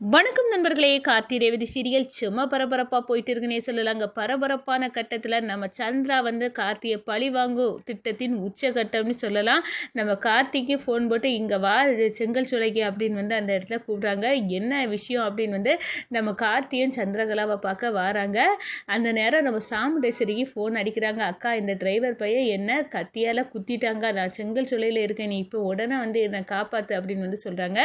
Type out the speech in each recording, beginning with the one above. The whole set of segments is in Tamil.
வணக்கம் நண்பர்களே கார்த்தி ரேவதி சீரியல் சும்மா பரபரப்பாக போயிட்டு இருக்குன்னே சொல்லலாங்க பரபரப்பான கட்டத்தில் நம்ம சந்திரா வந்து கார்த்தியை பழி வாங்கும் திட்டத்தின் உச்சகட்டம்னு சொல்லலாம். நம்ம கார்த்திக்கு ஃபோன் போட்டு இங்கே வா செங்கல் சுளைக்கு அப்படின்னு வந்து அந்த இடத்துல கூப்பிட்றாங்க. என்ன விஷயம் அப்படின்னு வந்து நம்ம கார்த்தியும் சந்திரகலாவை பார்க்க வராங்க. அந்த நேரம் நம்ம சாமுண்டேஸ்வரிக்கு ஃபோன் அடிக்கிறாங்க. அக்கா இந்த டிரைவர் பையன் என்ன கத்தியால் குத்திட்டாங்க. நான் செங்கல் சுலையில் இருக்கேன். நீ இப்போ உடனே வந்து என்னை காப்பாற்று அப்படின்னு வந்து சொல்கிறாங்க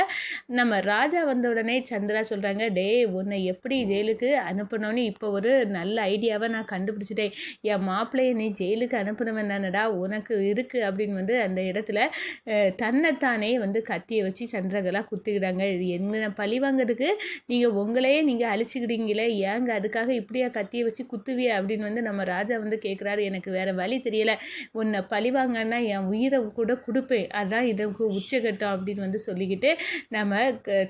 நம்ம ராஜா வந்த உடனே சந்திரா சந்திரா சொல்கிறாங்க டே உன்னை எப்படி ஜெயிலுக்கு அனுப்பணும்னு இப்போ ஒரு நல்ல ஐடியாவை நான் கண்டுபிடிச்சிட்டேன். என் மாப்பிள்ளையை நீ ஜெயிலுக்கு அனுப்பணுவன் தானடா உனக்கு இருக்குது அப்படின்னு வந்து அந்த இடத்துல தன்னைத்தானே வந்து கத்தியை வச்சு சந்திரகலா குத்திக்கிறாங்க. என்ன பழி வாங்குறதுக்கு? நீங்கள் உங்களையே நீங்கள் அழிச்சிக்கிட்டீங்களே. ஏங்க அதுக்காக இப்படியா கத்தியை வச்சு குத்துவிய அப்படின்னு வந்து நம்ம ராஜா வந்து கேட்குறாரு எனக்கு வேறு வழி தெரியலை. உன்னை பழி வாங்கன்னா என் உயிரை கூட கொடுப்பேன். அதான் இதுக்கு உச்சகட்டம் அப்படின்னு வந்து சொல்லிக்கிட்டு நம்ம க-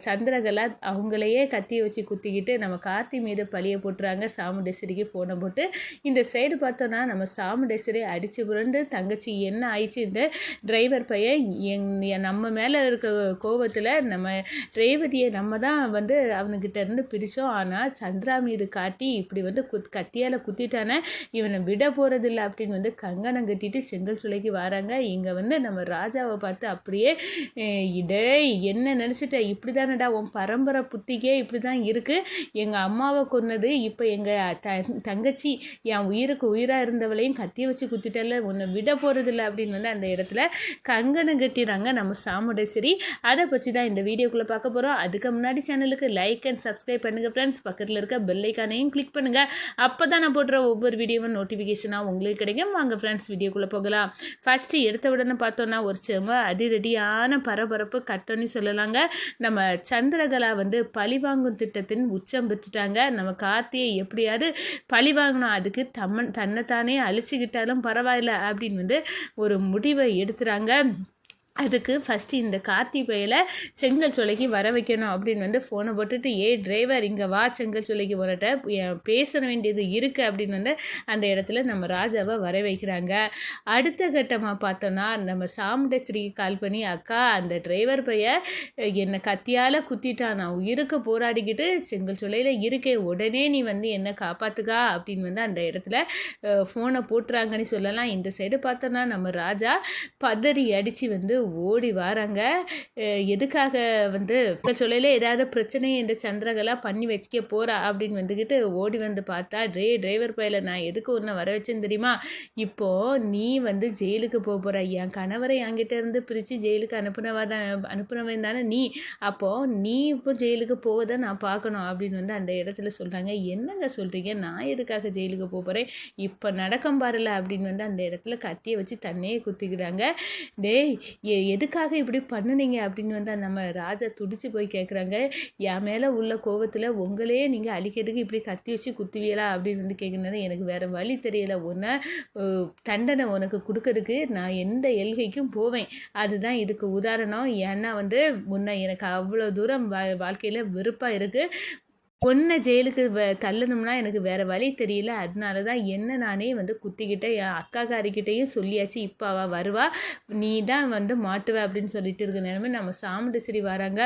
அவங்க அவங்களையே கத்தியை வச்சு குத்திக்கிட்டு நம்ம கார்த்தி மீது பழியை போட்டுறாங்க. சாமுண்டேஸ்வரிக்கு ஃபோனை போட்டு. இந்த சைடு பார்த்தோன்னா நம்ம சாமுண்டேஸ்வரி அடித்து புரண்டு தங்கச்சி என்ன ஆயிடுச்சு? இந்த டிரைவர் பையன் எங் என் நம்ம மேலே இருக்க கோபத்தில் நம்ம ரேவதியை நம்ம தான் வந்து அவனுக்கிட்ட இருந்து பிரித்தோம் ஆனால் சந்திரா மீது காட்டி இப்படி வந்து குத் கத்தியால் குத்திட்டானே இவனை விட போகிறதில்ல அப்படின்னு வந்து கங்கணம் கட்டிட்டு செங்கல் சுளைக்கு வராங்க. இங்கே வந்து நம்ம ராஜாவை பார்த்து அப்படியே அஹ், இடே என்ன நினச்சிட்ட? இப்படி தானடா உன் பரம்பரை புத்திக்கே இப்படி தான் இருக்குது எங்கள் அம்மாவை கொன்னது இப்போ எங்கள் த தங்கச்சி என் உயிருக்கு உயிராக இருந்தவளையும் கத்தியை வச்சு குத்திட்டல ஒன்று விட போகிறதில்ல அப்படின்னு வந்து அந்த இடத்துல கங்கணம் கட்டிடுறாங்க நம்ம சாமுண்டேஸ்வரி. அதை பற்றி தான் இந்த வீடியோக்குள்ளே பார்க்க போகிறோம் அதுக்கு முன்னாடி சேனலுக்கு லைக் அண்ட் சப்ஸ்கிரைப் பண்ணுங்கள் ஃப்ரெண்ட்ஸ் பக்கத்தில் இருக்க பெல்லைக்கானையும் கிளிக் பண்ணுங்கள் அப்போ தான் நான் போடுற ஒவ்வொரு வீடியோவும் நோட்டிஃபிகேஷனாக உங்களுக்கு கிடைக்கும். வாங்க ஃப்ரெண்ட்ஸ் வீடியோக்குள்ளே போகலாம். ஃபஸ்ட்டு எடுத்த உடனே பார்த்தோன்னா ஒரு செம அதிரடியான பரபரப்பு கட்டோன்னு சொல்லலாங்க. நம்ம சந்திரகலா வந்து பழிவாங்கும் திட்டத்தின் உச்சம் பெற்றுட்டாங்க. நம்ம கார்த்தியை எப்படியாவது பழி வாங்கணும் அதுக்கு தம்மன் தன்னைத்தானே அழிச்சுக்கிட்டாலும் பரவாயில்ல அப்படின்னு வந்து ஒரு முடிவை எடுத்துகிறாங்க அதுக்கு ஃபஸ்ட்டு இந்த கார்த்தி பையில செங்கல் சோலைக்கு வர வைக்கணும் அப்படின்னு வந்து ஃபோனை போட்டுட்டு ஏ டிரைவர் இங்கே வா செங்கல் சோலைக்கு வரட்ட பேச வேண்டியது இருக்குது அப்படின்னு வந்து அந்த இடத்துல நம்ம ராஜாவை வர வைக்கிறாங்க. அடுத்த கட்டமாக பார்த்தோன்னா நம்ம சாமுண்டஸ்ரீக்கு கால் பண்ணி அக்கா அந்த டிரைவர் பைய என்னை கத்தியால் குத்திட்டான். நான் உயிருக்கு போராடிக்கிட்டு செங்கல் சோலையில் இருக்கேன். உடனே நீ வந்து என்னை காப்பாற்றுக்கா அப்படின்னு வந்து அந்த இடத்துல ஃபோனை போட்டுறாங்கன்னு சொல்லலாம். இந்த சைடு பார்த்தோன்னா நம்ம ராஜா பதறி அடித்து வந்து ஓடி வராங்க. எதுக்காக வந்து சொல்லல ஏதாவது பிரச்சனை இந்த சந்திரகலா பண்ணி வச்சுக்க போறா அப்படின்னு வந்துக்கிட்டு ஓடி வந்து பார்த்தா ட்ரே டிரைவர் பையில நான் எதுக்கு ஒன்று வர வச்சேன்னு தெரியுமா? இப்போ நீ வந்து ஜெயிலுக்கு போக போற. என் கணவரை என்கிட்ட இருந்து பிரித்து ஜெயிலுக்கு அனுப்புனவா தான் அனுப்புனவன் தானே நீ. அப்போ நீ இப்போ ஜெயிலுக்கு போகதான் நான் பார்க்கணும். அப்படின்னு வந்து அந்த இடத்துல சொல்றாங்க. என்னங்க சொல்றீங்க? நான் எதுக்காக ஜெயிலுக்கு போக போறேன்? இப்போ நடக்கம் பாருல. அப்படின்னு வந்து அந்த இடத்துல கத்தியை வச்சு தன்னையே குத்திக்கிறாங்க டேய் எதுக்காக இப்படி பண்ணுனீங்க அப்படின்னு வந்து நம்ம ராஜா துடிச்சு போய் கேட்குறாங்க என் மேலே உள்ள கோபத்தில் உங்களையே நீங்கள் அழிக்கிறதுக்கு இப்படி கத்தி வச்சு குத்துவியலா அப்படின்னு வந்து கேட்குறது எனக்கு வேறு வழி தெரியலை. உன்னை தண்டனை உனக்கு கொடுக்கறதுக்கு நான் எந்த எல்கைக்கும் போவேன். அதுதான் இதுக்கு உதாரணம். ஏன்னா வந்து முன்ன எனக்கு அவ்வளோ தூரம் வா வாழ்க்கையில் வெறுப்பாக இருக்குது பொண்ணை ஜெயிலுக்கு வ- தள்ளணும்னா எனக்கு வேறு வழி தெரியல. அதனால தான் என்ன நானே வந்து குத்திக்கிட்டேன் என் அக்காக்காரிக்கிட்டேயும் சொல்லியாச்சு இப்போ அவள் வருவா நீ தான் வந்து மாட்டுவ அப்படின்னு சொல்லிட்டு இருக்க நேரமே நம்ம சாமுண்டேஸ்வரி வராங்க.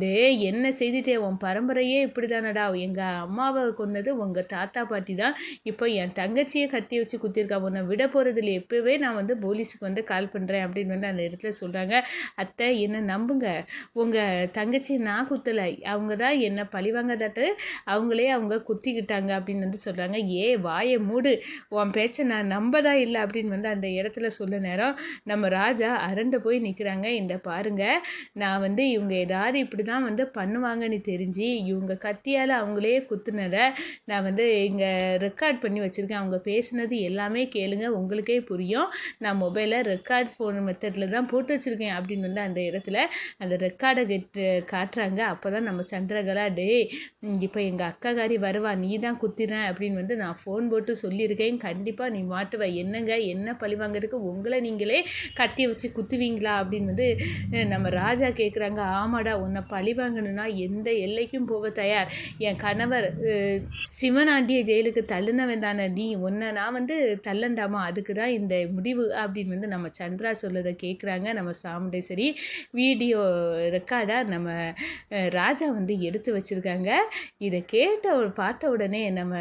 டே என்ன செய்துட்டே உன் பரம்பரையே இப்படி தானடா எங்கள் அம்மாவை கொன்னது உங்கள் தாத்தா பாட்டி தான். இப்போ என் தங்கச்சியை கத்தி வச்சு குத்திருக்கா உன்னை விட போகிறதுல எப்போவே நான் வந்து போலீஸுக்கு வந்து கால் பண்ணுறேன் அப்படின்னு வந்து அந்த இடத்துல சொல்கிறாங்க அத்தை என்னை நம்புங்க. உங்கள் தங்கச்சி நான் குத்தலை. அவங்க தான் என்னை பழிவாங்க தட்டு அவங்களே அவங்க குத்திக்கிட்டாங்க அப்படின்னு வந்து சொல்கிறாங்க ஏ வாயை மூடு. உன் பேச்சை நான் நம்பதா இல்லை அப்படின்னு வந்து அந்த இடத்துல சொல்ல நேரம் நம்ம ராஜா அரண்டு போய் நிற்கிறாங்க இந்த பாருங்க நான் வந்து இவங்க ஏதாவது இப்படி தான் வந்து பண்ணுவாங்கன்னு தெரிஞ்சு இவங்க கத்தியால் அவங்களே குத்துனதை நான் வந்து இங்கே ரெக்கார்ட் பண்ணி வச்சுருக்கேன். அவங்க பேசுனது எல்லாமே கேளுங்க உங்களுக்கே புரியும். நான் மொபைலில் ரெக்கார்ட் ஃபோன் மெத்தடில் தான் போட்டு வச்சுருக்கேன் அப்படின்னு வந்து அந்த இடத்துல அந்த ரெக்கார்டை கெட்டு காட்டுறாங்க. அப்போ தான் நம்ம சந்திரகலா டே இப்போ எங்கள் அக்காக்காரி வருவா நீ தான் குத்தின அப்படின்னு வந்து நான் ஃபோன் போட்டு சொல்லியிருக்கேன். கண்டிப்பாக நீ மாட்டுவ. என்னங்க? என்ன பழி வாங்குறதுக்கு உங்களை நீங்களே கத்தி வச்சு குத்துவீங்களா? அப்படின்னு வந்து நம்ம ராஜா கேட்குறாங்க ஆமாடா உன்னை பழி வாங்கணும்னா எந்த எல்லைக்கும் போக தயார். என் கணவர் சிவனாண்டிய ஜெயிலுக்கு தள்ளுனவன் தானே. நீ உன்னை நான் வந்து தள்ளண்டாமா? அதுக்கு தான் இந்த முடிவு அப்படின்னு வந்து நம்ம சந்திரா சொல்லதை கேட்குறாங்க நம்ம சாமுண்டேஸ்வரி வீடியோ ரெக்கார்டாக நம்ம ராஜா வந்து எடுத்து வச்சுருக்காங்க. இதை கேட்ட பார்த்த உடனே நம்ம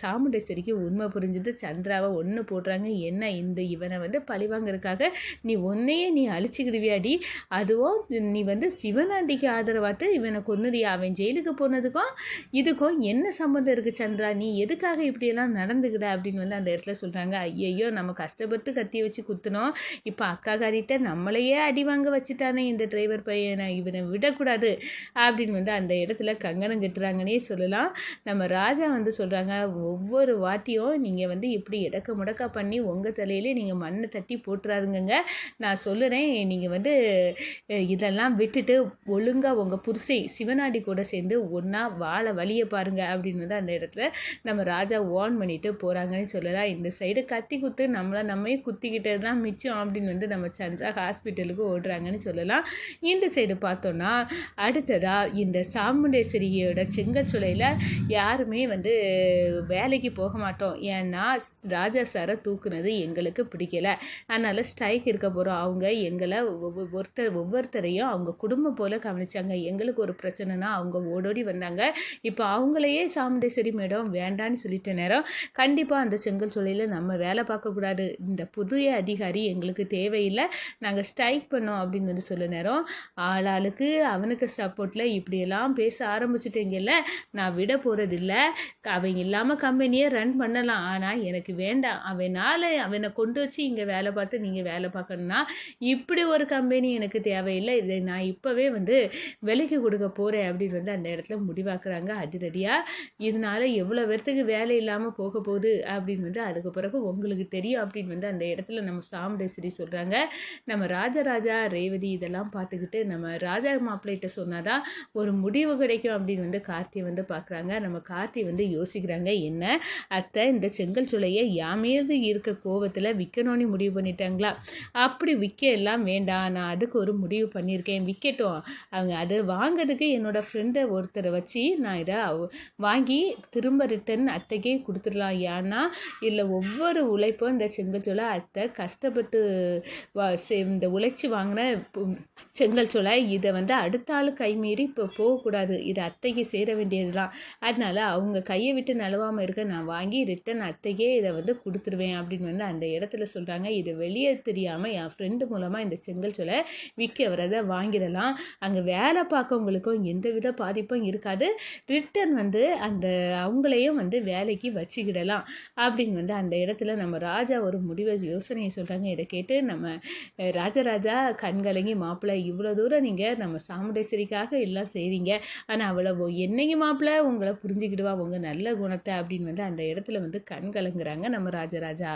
சாமுண்டேஸ்வரிக்கு உண்மை புரிஞ்சுது. சந்திராவை ஒன்று போடுறாங்க. என்ன இந்த இவனை வந்து பழிவாங்கிறதுக்காக நீ ஒன்றையே நீ அழிச்சுக்கிடுவியாடி அதுவும் நீ வந்து சிவனாண்டிக்கு ஆதரவாட்டு இவனை கொன்னுறியா அவன் ஜெயிலுக்கு போனதுக்கும் இதுக்கும் என்ன சம்மந்தம் இருக்குது சந்திரா? நீ எதுக்காக இப்படியெல்லாம் நடந்துக்கிட அப்படின்னு வந்து அந்த இடத்துல சொல்கிறாங்க ஐயையோ நம்ம கஷ்டப்பட்டு கத்தி வச்சு குத்துனோம். இப்போ அக்கா காரிட்ட நம்மளையே அடி வாங்க வச்சுட்டானே இந்த டிரைவர் பையனை. இவனை விடக்கூடாது அப்படின்னு வந்து அந்த இடத்துல கங்கணம் கட்டுறாங்கன்னே சொல்லலாம். நம்ம ராஜா வந்து சொல்கிறாங்க ஒவ்வொரு வாட்டியும் நீங்கள் வந்து இப்படி இடக்க முடக்கா பண்ணி உங்கள் தலையிலே நீங்கள் மண்ணை தட்டி போட்டுறாதுங்க நான் சொல்லுறேன் நீங்கள் வந்து இதெல்லாம் விட்டுட்டு ஒழுங்காக உங்கள் புருஷை சிவனாடி கூட சேர்ந்து ஒன்றா வாழ வழியை பாருங்க. அப்படின்னு வந்து அந்த இடத்துல நம்ம ராஜா வார்ன் பண்ணிட்டு போகிறாங்கன்னு சொல்லலாம். இந்த சைடு கத்தி குத்து நம்மளை நம்மே குத்திக்கிட்டது தான் மிச்சம் அப்படின்னு வந்து நம்ம சந்திரா ஹாஸ்பிட்டலுக்கு ஓடுறாங்கன்னு சொல்லலாம். இந்த சைடு பார்த்தோன்னா அடுத்ததாக இந்த சாமுண்டேஸ்வரியோட செங்கல் சூளையில் யாருமே வந்து வேலைக்கு போக மாட்டோம். ஏன்னா ராஜா சாரை தூக்குனது எங்களுக்கு பிடிக்கல. அதனால் ஸ்ட்ரைக் இருக்க போகிறோம் அவங்க எங்களை ஒருத்தர் ஒவ்வொருத்தரையும் அவங்க குடும்பம் போல் கவனித்தாங்க எங்களுக்கு ஒரு பிரச்சனைனா அவங்க ஓடோடி வந்தாங்க. இப்போ அவங்களையே சாமுண்டேஸ்வரி மேடம் வேண்டான்னு சொல்லிட்ட நேரம் கண்டிப்பாக அந்த செங்கல் சூழலில் நம்ம வேலை பார்க்கக்கூடாது இந்த புதிய அதிகாரி எங்களுக்கு தேவையில்லை. நாங்கள் ஸ்ட்ரைக் பண்ணோம் அப்படின்னு வந்து சொல்ல நேரம் ஆளாளுக்கு அவனுக்கு சப்போர்ட்டில் இப்படியெல்லாம் பேச ஆரம்பிச்சிட்டீங்கல்ல. நான் விட போகிறதில்ல அவன் இல்லாமல் கம்பெனியை ரன் பண்ணலாம். ஆனால் எனக்கு வேண்டாம். அவனால் அவனை கொண்டு வச்சு இங்கே வேலை பார்த்து நீங்கள் வேலை பார்க்கணுன்னா இப்படி ஒரு கம்பெனி எனக்கு தேவையில்லை. இதை நான் இப்போவே வந்து விலைக்கு கொடுக்க போகிறேன் அப்படின்னு வந்து அந்த இடத்துல முடிவாக்குறாங்க அதிரடியாக இதனால எவ்வளோ பேர்த்துக்கு வேலை இல்லாமல் போக போகுது அப்படின்னு வந்து அதுக்கு பிறகு உங்களுக்கு தெரியும் அப்படின்னு வந்து அந்த இடத்துல நம்ம சாமுடேஸ்வரி சொல்கிறாங்க நம்ம ராஜராஜா ரேவதி இதெல்லாம் பார்த்துக்கிட்டு நம்ம ராஜா மாப்பிள்ளைகிட்ட சொன்னாதான் ஒரு முடிவு கிடைக்கும் அப்படின்னு வந்து கார்த்தி வந்து பார்க்குறாங்க. நம்ம கார்த்தி வந்து யோசிக்கிறாங்க என்ன? அத்தை இந்த செங்கல் சூளையை யாமேது இருக்க கோவத்தில் விற்கணும்னு முடிவு பண்ணிட்டாங்களா? அப்படி விற்க எல்லாம் வேண்டாம். நான் அதுக்கு ஒரு முடிவு பண்ணியிருக்கேன். விற்கட்டும் அவங்க அது வாங்கிறதுக்கு என்னோடய ஃப்ரெண்டை ஒருத்தரை வச்சு நான் இதை வாங்கி திரும்ப ரிட்டன் அத்தைக்கே கொடுத்துடலாம். ஏன்னா இல்லை ஒவ்வொரு உழைப்பும் இந்த செங்கல் சூளை அத்தை கஷ்டப்பட்டு வா- இந்த உழைச்சி வாங்கின செங்கல் சூளை இதை வந்து அடுத்த ஆள் கைமீறி இப்போ போகக்கூடாது. இது அத்தைக்கு சேர வேண்டியது தான் அதனால் அவங்க கையை விட்டு நழுவாமல் இருக்க நான் வாங்கி ரிட்டன் அத்தைக்கே இதை வந்து கொடுத்துருவேன் அப்படின்னு வந்து அந்த இடத்துல சொல்கிறாங்க இது வெளியே தெரியாமல் என் ஃப்ரெண்டு மூலமாக இந்த செங்கல் சோலை விற்க வரதை வாங்கிடலாம். அங்கே வேலை பார்க்கவங்களுக்கும் எந்தவித பாதிப்பும் இருக்காது. ரிட்டன் வந்து அந்த அவங்களையும் வந்து வேலைக்கு வச்சுக்கிடலாம் அப்படின்னு வந்து அந்த இடத்துல நம்ம ராஜா ஒரு முடிவை யோசனையை சொல்கிறாங்க இதை கேட்டு நம்ம ராஜராஜா கண்கலங்கி மாப்பிள்ளை இவ்வளோ தூரம் நீங்கள் நம்ம சாமுண்டேஸ்வரிக்காக எல்லாம் செய்கிறீங்க ஆனால் அவ்வளோ என்னையும் மாப்பிள்ளை உங்களை புரிஞ்சுக்கிடுவா உங்கள் நல்ல குணத்தை அப்படின்னு வந்து அந்த இடத்துல வந்து கண் கலங்குறாங்க நம்ம ராஜராஜா.